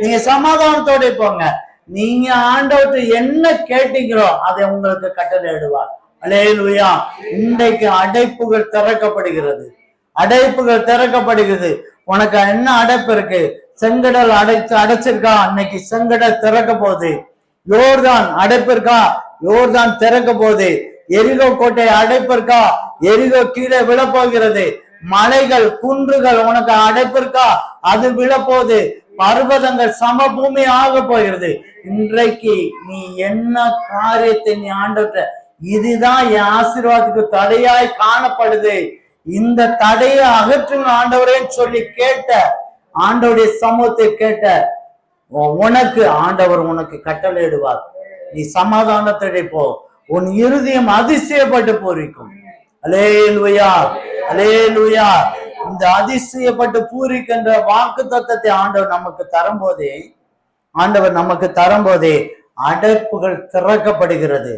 நீங்க சமாதானத்தோட போங்க நீங்க ஆண்டவற்றை என்ன கேட்டீங்களோ அதை உங்களுக்கு கட்டளையிடுவார் அலேலுயா இன்றைக்கு அடைப்புகள் திறக்கப்படுகிறது. அடைப்புகள் திறக்கப்படுகிறது. உனக்கு என்ன அடைப்பு இருக்கு? செங்கடல் அடைச்சு அடைச்சிருக்கா? அன்னைக்கு செங்கடல் திறக்க போகுது. யோர்தான் அடைப்பு இருக்கா? யோர்தான் திறக்க போகுது. எரிகோ கோட்டை அடைப்பு இருக்கா? எரிகோ கீழே விழப்போகிறது. மலைகள் குன்றுகள் உனக்கு அடைப்பு இருக்கா? அது விழப்போகுது. பர்வதங்கள் சமபூமி ஆக போகிறது. இன்றைக்கு நீ என்ன காரியத்தை நீ ஆண்டவற்ற இதுதான் என் ஆசீர்வாதத்துக்கு தடையாய் காணப்படுது. இந்த தடையை அகற்றுங்க ஆண்டவரேன்னு சொல்லி கேட்ட ஆண்டவருடைய சமூகத்தை கேட்ட உனக்கு ஆண்டவர் உனக்கு கட்டளையிடுவார். நீ சமாதானத்தடை போ. உன் இருதயம் அதிசயப்பட்டு போரிக்கும். அலே லுயா அலே லுயா அந்த அதிசயப்பட்டு பூரிக்கின்ற வாக்கு தத்தத்தை ஆண்டவர் நமக்கு தரும்போதே ஆண்டவர் நமக்கு தரும்போதே அடைப்புகள் திறக்கப்படுகிறது.